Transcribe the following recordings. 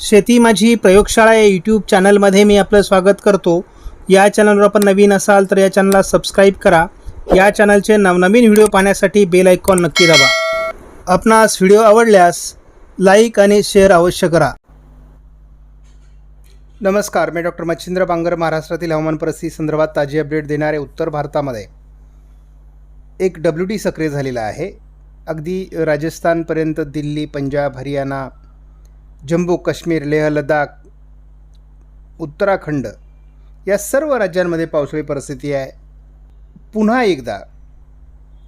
शेती माझी प्रयोगशाळा या यूट्यूब चॅनलमध्ये मी आपलं स्वागत करतो. या चॅनलवर आपण नवीन असाल तर या चॅनलला सबस्क्राईब करा. या चॅनलचे नवनवीन व्हिडिओ पाहण्यासाठी बेल आयकॉन नक्की दाबा. आपणास व्हिडिओ आवडल्यास लाईक आणि शेअर अवश्य करा. नमस्कार मी डॉक्टर मच्छिंद्र बांगर महाराष्ट्रातील हवामान परिस्थिती संदर्भात ताजी अपडेट देणारे उत्तर भारतामध्ये. एक डब्ल्यू डी सक्रिय झालेला आहे. अगदी राजस्थानपर्यंत दिल्ली पंजाब हरियाणा जम्मू काश्मीर लेह लडाख उत्तराखंड या सर्व राज्यांमध्ये पावसाळी परिस्थिती आहे. पुन्हा एकदा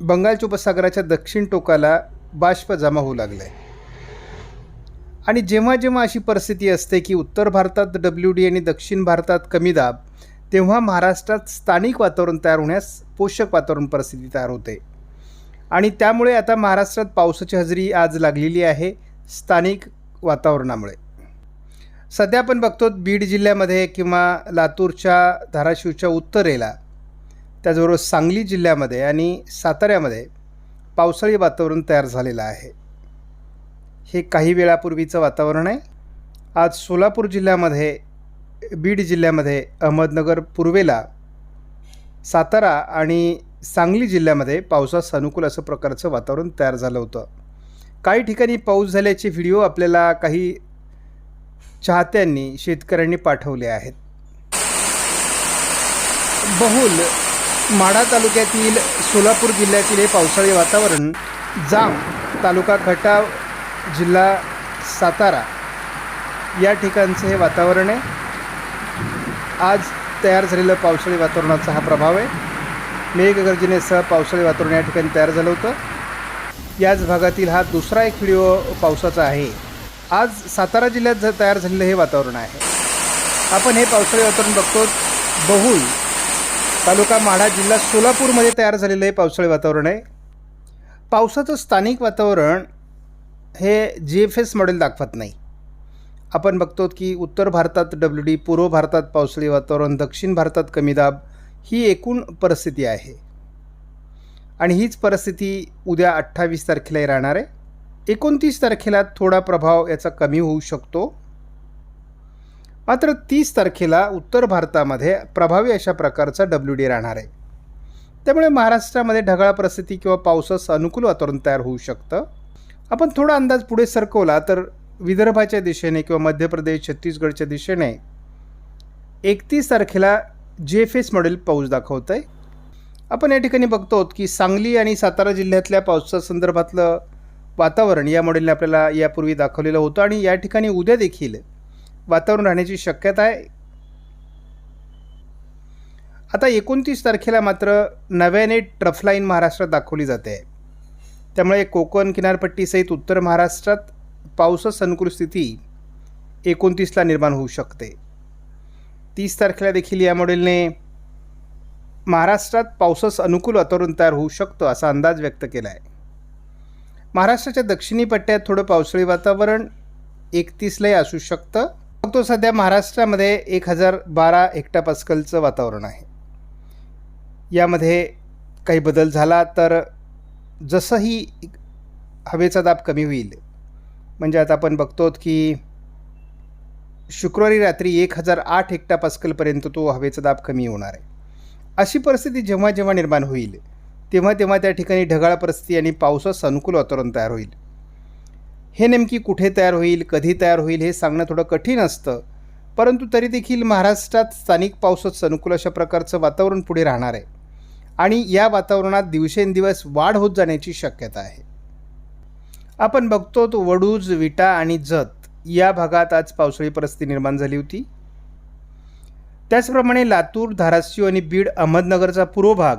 बंगालच्या उपसागराच्या दक्षिण टोकाला बाष्प जमा होऊ लागलं आहे आणि जेव्हा जेव्हा अशी परिस्थिती असते की उत्तर भारतात डब्ल्यू डी आणि दक्षिण भारतात कमी दाब तेव्हा महाराष्ट्रात स्थानिक वातावरण तयार होण्यास पोषक वातावरण परिस्थिती तयार होते. आणि त्यामुळे आता महाराष्ट्रात पावसाची हजेरी आज लागलेली आहे. स्थानिक वातावरणामुळे. सध्या आपण बघतो बीड जिल्ह्यामध्ये किंवा लातूरच्या धाराशिवच्या उत्तरेला त्याचबरोबर सांगली जिल्ह्यामध्ये आणि साताऱ्यामध्ये पावसाळी वातावरण तयार झालेलं आहे. हे काही वेळापूर्वीचं वातावरण आहे. आज सोलापूर जिल्ह्यामध्ये बीड जिल्ह्यामध्ये अहमदनगर पूर्वेला सातारा आणि सांगली जिल्ह्यामध्ये पावसास अनुकूल असं प्रकारचं वातावरण तयार झालं होतं. काही ठिकाणी पाऊस झाल्याचे व्हिडिओ आपल्याला काही चाहत्यांनी शेतकऱ्यांनी पाठवले आहेत. बहुल माढा तालुक्यातील सोलापूर जिल्ह्यातील हे पावसाळी वातावरण जाम तालुका खटाव जिल्हा सातारा या ठिकाणचं हे वातावरण आहे. आज तयार झालेलं पावसाळी वातावरणाचा हा प्रभाव आहे. मेघगर्जनेसह पावसाळी वातावरण या ठिकाणी तयार झालं होतं. याच भागातील हा दुसरा एक व्हिडिओ पावसाचा आहे. आज सातारा जिल्ह्यात जर तयार झालेलं हे वातावरण आहे. आपण हे पावसाळी वातावरण बघतो बहुल तालुका माढा जिल्हा सोलापूरमध्ये तयार झालेलं हे पावसाळी वातावरण आहे. पावसाचं स्थानिक वातावरण हे जी एफ एस मॉडेल दाखवत नाही. आपण बघतो की उत्तर भारतात डब्ल्यू डी पूर्व भारतात पावसाळी वातावरण दक्षिण भारतात कमी दाब ही एकूण परिस्थिती आहे. आणि हीच परिस्थिती उद्या अठ्ठावीस तारखेलाही राहणार आहे. एकोणतीस तारखेला थोडा प्रभाव याचा कमी होऊ शकतो. मात्र तीस तारखेला उत्तर भारतामध्ये प्रभावी अशा प्रकारचा डब्ल्यू डी राहणार आहे. त्यामुळे महाराष्ट्रामध्ये ढगाळ परिस्थिती किंवा पावसास अनुकूल वातावरण तयार होऊ शकतं. आपण थोडा अंदाज पुढे सरकवला तर विदर्भाच्या दिशेने किंवा मध्य प्रदेश छत्तीसगडच्या दिशेने एकतीस तारखेला जे एफ एस मॉडेल पाऊस दाखवत आहे आपण या ठिकाणी बघतो आहोत की सांगली आणि सातारा जिल्ह्यातल्या पावसासंदर्भातलं वातावरण या मॉडेलने आपल्याला यापूर्वी दाखवलेलं होतं आणि या ठिकाणी उद्या देखील वातावरण राहण्याची शक्यता आहे. आता एकोणतीस तारखेला मात्र नव्याने ट्रफलाईन महाराष्ट्रात दाखवली जाते. आहे त्यामुळे कोकण किनारपट्टीसहित उत्तर महाराष्ट्रात पावसा अनुकूल स्थिती एकोणतीसला निर्माण होऊ शकते. तीस तारखेला देखील या मॉडेलने महाराष्ट्रात पावसास अनुकूल वातावरण तयार होऊ शकतं असा अंदाज व्यक्त केला आहे महाराष्ट्राच्या दक्षिणी पट्ट्यात थोडं पावसाळी वातावरण एकतीसलाही असू शकतं. फक्त सध्या महाराष्ट्रामध्ये एक हजार बारा हेक्टापास्कलचं वातावरण आहे. यामध्ये काही बदल झाला तर जसंही हवेचा दाब कमी होईल म्हणजे आता आपण बघतो की शुक्रवारी रात्री एक हजार आठ हेक्टापास्कलपर्यंत तो हवेचा दाब कमी होणार आहे. अशी परिस्थिती जेव्हा जेव्हा निर्माण होईल तेव्हा तेव्हा त्या ठिकाणी ढगाळ परिस्थिती आणि पावसास अनुकूल वातावरण तयार होईल. हे नेमकी कुठे तयार होईल कधी तयार होईल हे सांगणं थोडं कठीण असतं. परंतु तरी देखील महाराष्ट्रात स्थानिक पावसास अनुकूल अशा प्रकारचं वातावरण पुढे राहणार आहे. आणि या वातावरणात दिवसेंदिवस वाढ होत जाण्याची शक्यता आहे. आपण बघतो तो वडूज विटा आणि जत या भागात आज पावसाळी परिस्थिती निर्माण झाली होती. त्याचप्रमाणे लातूर धाराशिव आणि बीड अहमदनगरचा पूर्व भाग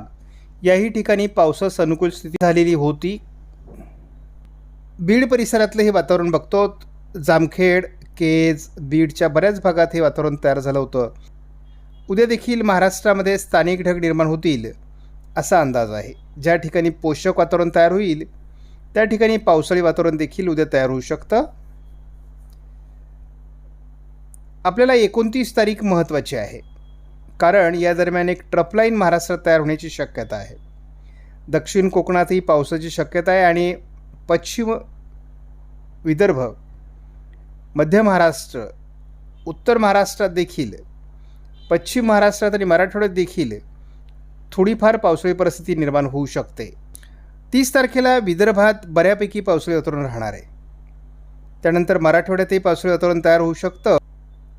याही ठिकाणी पावसास अनुकूल स्थिती झालेली होती. बीड परिसरातलं हे वातावरण बघतो. जामखेड केज बीडच्या बऱ्याच भागात हे वातावरण तयार झालं होतं. उद्या देखील महाराष्ट्रामध्ये स्थानिक ढग निर्माण होतील असा अंदाज आहे. ज्या ठिकाणी पोषक वातावरण तयार होईल त्या ठिकाणी पावसाळी वातावरण देखील उद्या तयार होऊ शकतं. आपल्याला एकोणतीस तारीख महत्त्वाची आहे. कारण या दरम्यान एक ट्रपलाईन महाराष्ट्रात तयार होण्याची शक्यता आहे. दक्षिण कोकणातही पावसाची शक्यता आहे आणि पश्चिम विदर्भ मध्य महाराष्ट्र उत्तर महाराष्ट्रात देखील पश्चिम महाराष्ट्रात आणि मराठवाड्यात देखील थोडीफार पावसाळी परिस्थिती निर्माण होऊ शकते. तीस तारखेला विदर्भात बऱ्यापैकी पावसाळी वातावरण राहणार आहे. त्यानंतर मराठवाड्यातही पावसाळी वातावरण तयार होऊ शकतं.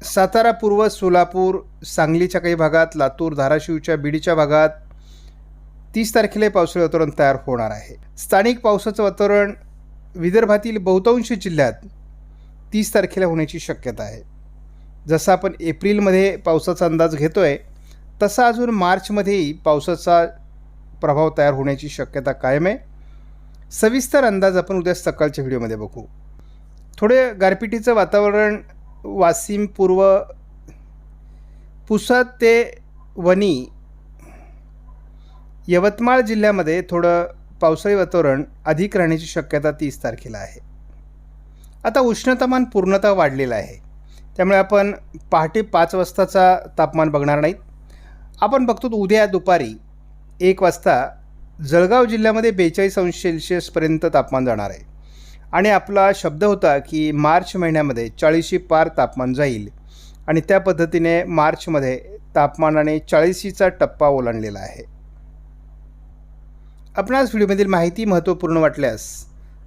सातारा पूर्व सोलापूर सांगलीच्या काही भागात लातूर धाराशिवच्या बीडीच्या भागात तीस तारखेला पावसाळी वातावरण तयार होणार आहे. स्थानिक पावसाचं वातावरण विदर्भातील बहुतांश जिल्ह्यात तीस तारखेला होण्याची शक्यता आहे. जसं आपण एप्रिलमध्ये पावसाचा अंदाज घेतो आहे तसा अजून मार्चमध्येही पावसाचा प्रभाव तयार होण्याची शक्यता कायम आहे. सविस्तर अंदाज आपण उद्या सकाळच्या व्हिडिओमध्ये बघू. थोडे गारपिटीचं वातावरण वाशिम पूर्व पुसद ते वणी यवतमाळ जिल्ह्यामध्ये थोडं पावसाळी वातावरण अधिक राहण्याची शक्यता तीस तारखेला आहे. आता उष्णतामान पूर्णतः वाढलेलं आहे. त्यामुळे आपण पहाटे पाच वाजताचा तापमान बघणार नाहीत. आपण बघतो उद्या दुपारी एक वाजता जळगाव जिल्ह्यामध्ये बेचाळीस अंश सेल्सिअसपर्यंत तापमान जाणार आहे. आणि आपला शब्द होता की मार्च महिन्यामध्ये चाळीशी पार तापमान जाईल. आणि त्या पद्धतीने मार्चमध्ये तापमानाने चाळीशीचा टप्पा ओलांडलेला आहे. आपणास व्हिडिओमधील माहिती महत्त्वपूर्ण वाटल्यास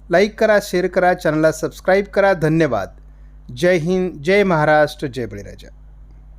लाईक करा शेअर करा चॅनलला सबस्क्राईब करा. धन्यवाद. जय हिंद जय महाराष्ट्र जय बळीराजा.